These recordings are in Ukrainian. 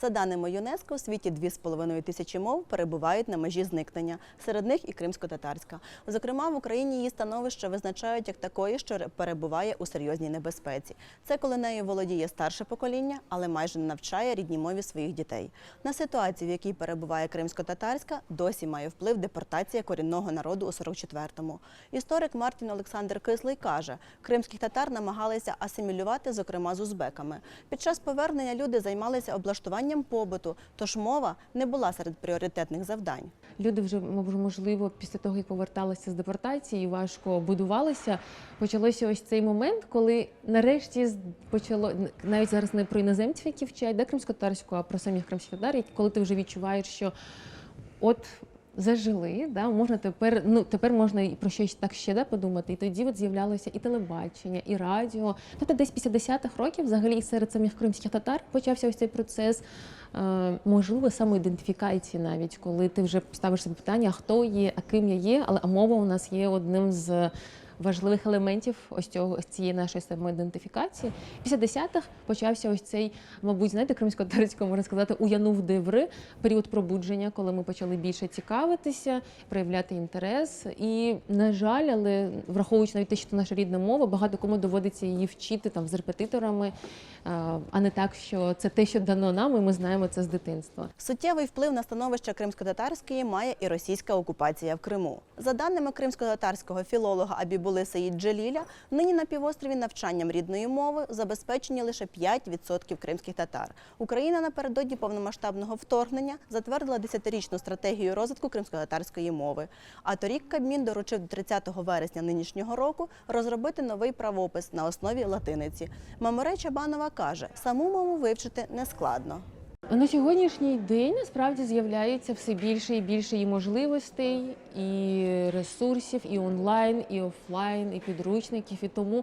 За даними ЮНЕСКО, у світі 2,5 тисячі мов перебувають на межі зникнення. Серед них і кримсько-татарська. Зокрема, в Україні її становище визначають як такої, що перебуває у серйозній небезпеці. Це коли нею володіє старше покоління, але майже не навчає рідній мові своїх дітей. На ситуацію, в якій перебуває кримсько-татарська, досі має вплив депортація корінного народу у 44-му. Історик Мартін Олександр Кислий каже, кримських татар намагалися асимілювати, зокрема з узбеками. Під час повернення люди займалися облаштуванням побуту, тож мова не була серед пріоритетних завдань. Люди вже можливо після того, як поверталися з депортації, важко будувалися. Почалося ось цей момент, коли нарешті почало навіть зараз не про іноземців, які вчать да, кримськотарську, а про самих кримськотар, коли ти вже відчуваєш, що от. Зажили, да, можна тепер, ну тепер можна і про щось так ще да, подумати. І тоді от з'являлося і телебачення, і радіо. Тобто десь після 10-х років, взагалі, і серед самих кримських татар почався ось цей процес, е, можливо, самоідентифікації навіть, коли ти вже ставиш собі питання, хто є, а ким я є, але мова у нас є одним з важливих елементів ось цього ось цієї нашої самоідентифікації. Після 10-х почався ось цей, мабуть, знаєте, кримсько-татарського можна сказати, уянув диври, період пробудження, коли ми почали більше цікавитися, проявляти інтерес. І, на жаль, але враховуючи навіть те, що це наша рідна мова, багато кому доводиться її вчити там з репетиторами, а не так, що це те, що дано нам, і ми знаємо це з дитинства. Суттєвий вплив на становище кримсько-татарської має і російська окупація в Криму. За даними кримсько-татарського філолога Абібули Саїд Джеліля, нині на півострові навчанням рідної мови забезпечені лише 5% кримських татар. Україна напередодні повномасштабного вторгнення затвердила 10-річну стратегію розвитку кримсько-татарської мови. А торік Кабмін доручив до 30 вересня нинішнього року розробити новий правопис на основі латиниці. Маморе Чабанова каже, саму мову вивчити нескладно. На сьогоднішній день насправді з'являється все більше і більше і можливостей, і ресурсів, і онлайн, і офлайн, і підручників. І тому е,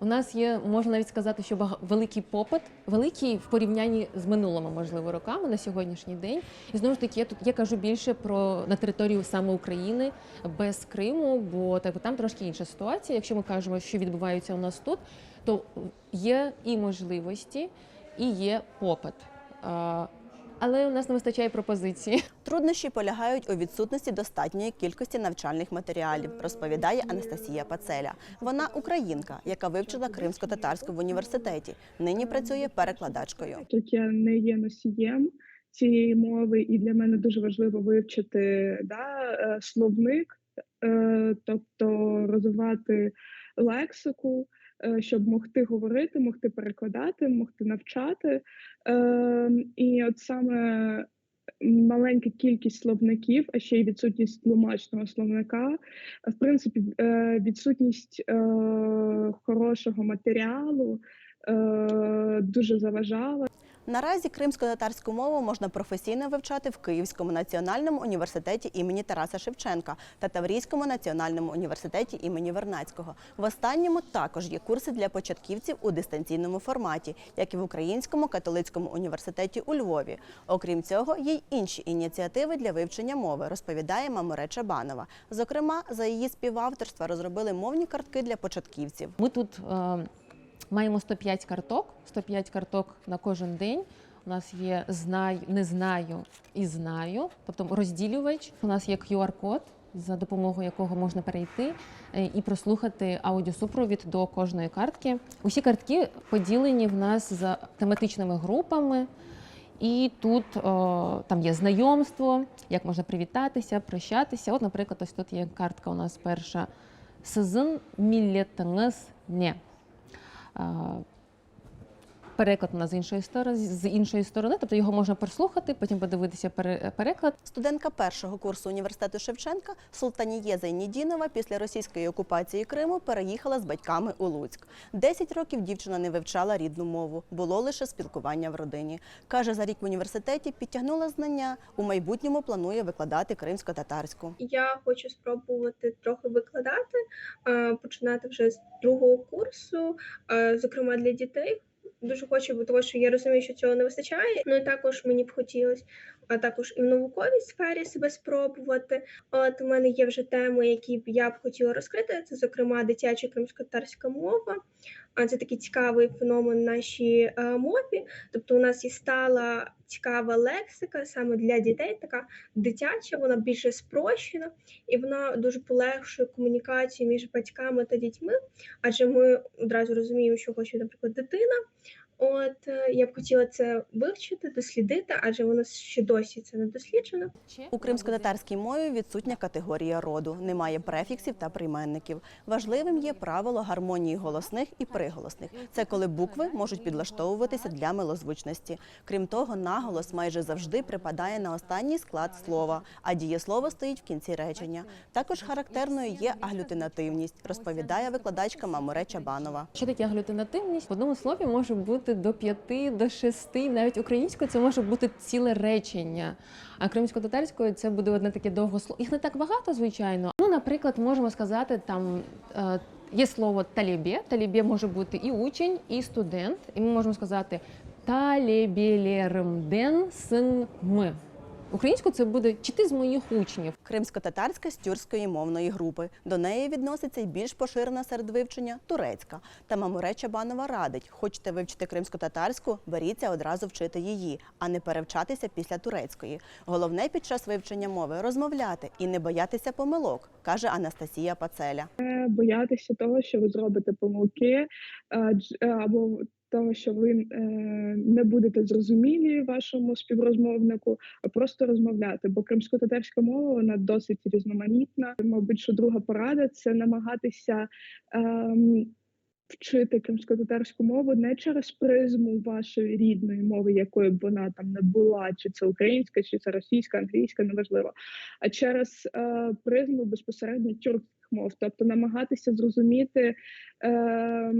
у нас є, можна навіть сказати, що бага- великий попит, великий в порівнянні з минулими, можливо, роками на сьогоднішній день. І знову ж таки, я тут я кажу більше про на територію саме України без Криму, бо так там трошки інша ситуація. Якщо ми кажемо, що відбувається у нас тут, то є і можливості, і є попит. Але у нас не вистачає пропозиції. Труднощі полягають у відсутності достатньої кількості навчальних матеріалів, розповідає Анастасія Пацеля. Вона українка, яка вивчила кримсько-татарську в університеті. Нині працює перекладачкою. Тут я не є носієм цієї мови, і для мене дуже важливо вивчити да, е, словник, е, тобто розвивати лексику, щоб могти говорити, могти перекладати, могти навчати. Е, І от саме маленька кількість словників, а ще й відсутність тлумачного словника, в принципі, е, відсутність е, хорошого матеріалу е, дуже заважала. Наразі кримсько-татарську мову можна професійно вивчати в Київському національному університеті імені Тараса Шевченка та Таврійському національному університеті імені Вернацького. В останньому також є курси для початківців у дистанційному форматі, як і в Українському католицькому університеті у Львові. Окрім цього, є й інші ініціативи для вивчення мови, розповідає Маморе Чабанова. Зокрема, за її співавторства розробили мовні картки для початківців. Ми тут е, маємо 105 карток, 105 карток на кожен день. У нас є знаю, не знаю і знаю, тобто розділювач. У нас є QR-код, за допомогою якого можна перейти е, і прослухати аудіосупровід до кожної картки. Усі картки поділені в нас за тематичними групами. І тут о, там є знайомство, як можна привітатися, прощатися. От, наприклад, ось тут є картка у нас перша. Сизин міллетіңіз не. А, Переклад у з іншої сторони, з іншої сторони, тобто його можна прослухати, потім подивитися пере- переклад. Студентка першого курсу університету Шевченка Султанія Зайнідінова після російської окупації Криму переїхала з батьками у Луцьк. Десять років дівчина не вивчала рідну мову, було лише спілкування в родині. Каже, за рік в університеті підтягнула знання. У майбутньому планує викладати кримсько-татарську. Я хочу спробувати трохи викладати, починати вже з другого курсу, зокрема для дітей. Дуже хочу, бо тому що я розумію, що цього не вистачає. Ну і також мені б хотілося а також і в науковій сфері себе спробувати. От у мене є вже теми, які б я б хотіла розкрити. Це, зокрема, дитяча кримськотарська мова, А це такий цікавий феномен нашій е, мові. Тобто, у нас є стала цікава лексика саме для дітей, така дитяча, вона більше спрощена, і вона дуже полегшує комунікацію між батьками та дітьми, адже ми одразу розуміємо, що хоче, наприклад, дитина. От е, я б хотіла це вивчити, дослідити, адже воно ще досі це не досліджено. У кримсько-татарській мові відсутня категорія роду, немає префіксів та прийменників. Важливим є правило гармонії голосних і приголосних. Це коли букви можуть підлаштовуватися для милозвучності. Крім того, наголос майже завжди припадає на останній склад слова, а дієслово стоїть в кінці речення. Також характерною є аглютинативність, розповідає викладачка Мамуре Чабанова. Що таке аглютинативність? В одному слові може бути до п'яти, до шести. Навіть українською це може бути ціле речення. А кримсько-татарською це буде одне таке довго слово. Їх не так багато, звичайно. Ну, наприклад, можемо сказати там. е, Є слово талібє. Талібє може бути і учень, і студент. І ми можемо сказати талібєлєрмден син ми. Українською це буде чи ти з моїх учнів. Кримсько-татарська з тюркської мовної групи. До неї відноситься й більш поширена серед вивчення турецька. Та Мамуре Чабанова радить: хочете вивчити кримсько-татарську, беріться одразу вчити її, а не перевчатися після турецької. Головне під час вивчення мови розмовляти і не боятися помилок, каже Анастасія Пацеля. Боятися того, що ви зробите помилки, дж- е, або того, що ви е, не будете зрозумілі вашому співрозмовнику, а просто розмовляти. Бо кримсько-татарська мова вона досить різноманітна. Мабуть, що друга порада це намагатися. ем, Вчити кримсько-татарську мову не через призму вашої рідної мови, якою б вона там не була, чи це українська, чи це російська, англійська, неважливо, а через е, призму безпосередньо тюркських мов, тобто намагатися зрозуміти е,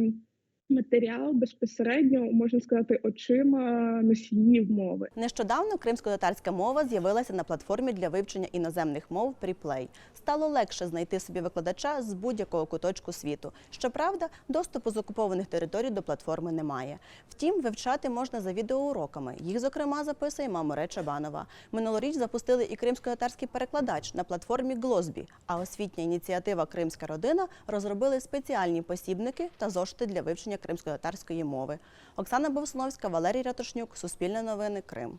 матеріал безпосередньо, можна сказати, очима носіїв мови. Нещодавно кримсько-татарська мова з'явилася на платформі для вивчення іноземних мов Preplay. Стало легше знайти собі викладача з будь-якого куточку світу. Щоправда, доступу з окупованих територій до платформи немає. Втім, вивчати можна за відеоуроками. Їх, зокрема, записує Маморе Чабанова. Минулоріч запустили і кримсько-татарський перекладач на платформі Глозбі. А освітня ініціатива Кримська родина розробили спеціальні посібники та зошити для вивчення кримсько-татарської мови. Оксана Бовсновська, Валерій Ратушнюк, Суспільне новини, Крим.